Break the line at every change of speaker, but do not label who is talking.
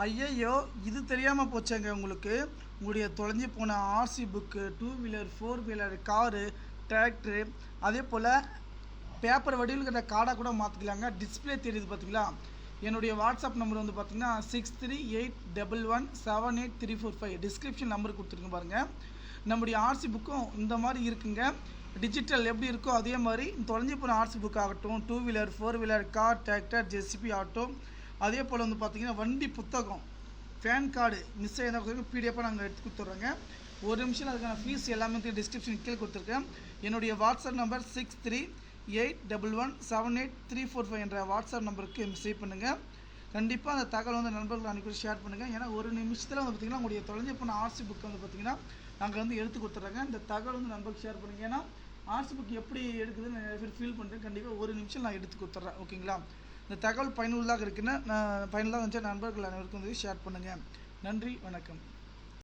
ஐயையோ இது தெரியாமல் போச்சேங்க உங்களுக்கு. உங்களுடைய தொலைஞ்சி போன RC book two wheeler four wheeler car tractor அதே போல் பேப்பர் வடிவில் இருக்கிற கார்டாக கூட மாற்றிக்கலாங்க டிஸ்பிளே தெரியுது பார்த்தீங்களா என்னுடைய வாட்ஸ்அப் நம்பர் வந்து பார்த்தீங்கன்னா six three eight double one seven eight three four five description number கொடுத்துருங்க பாருங்கள் நம்முடைய ஆர்சி புக்கும் இந்த மாதிரி இருக்குங்க. டிஜிட்டல் எப்படி இருக்கோ அதே மாதிரி தொலைஞ்சி போன ஆர்சி புக் ஆகட்டும் two wheeler four wheeler car tractor JCB auto அதே போல் வந்து பார்த்தீங்கன்னா வண்டி புத்தகம் பேன் கார்டு மிஸ் ஆகியிருந்தா பிடிஎஃபாக நாங்கள் எடுத்து கொடுத்துட்றோங்க ஒரு நிமிஷம் அதுக்கான ஃபீஸ் எல்லாமே டிஸ்கிரிப்ஷன் கீழே கொடுத்துருக்கேன். என்னுடைய WhatsApp number six three eight double one seven eight three four five என்ற வாட்ஸ்அப் நம்பருக்கு மெசேஜ் பண்ணுங்கள் கண்டிப்பாக அந்த தகவல் வந்து நண்பர்கள் அனுப்பி ஷேர் பண்ணுங்கள் ஏன்னா ஒரு நிமிஷத்தில் வந்து பார்த்திங்கன்னா உங்களுடைய தொலைஞ்சு போன ஆர்சி புக் வந்து பார்த்திங்கன்னா நாங்கள் வந்து எடுத்து கொடுத்துட்றோங்க இந்த தகவல் வந்து நண்பர்கள் ஷேர் பண்ணுங்கள் ஏன்னா ஆர்சி புக் எப்படி எடுக்குதுன்னு நிறைய பேர் ஃபீல் பண்ணுறேன் கண்டிப்பாக ஒரு நிமிஷம் நான் எடுத்து கொடுத்துட்றேன் ஓகேங்களா இந்த தகவல் பயனுள்ளதாக இருக்குன்னா நான் பயனுள்ளதாக இருந்துச்சு நண்பர்கள் அனைவருக்கும் வந்து ஷேர் பண்ணுங்கள் நன்றி வணக்கம்.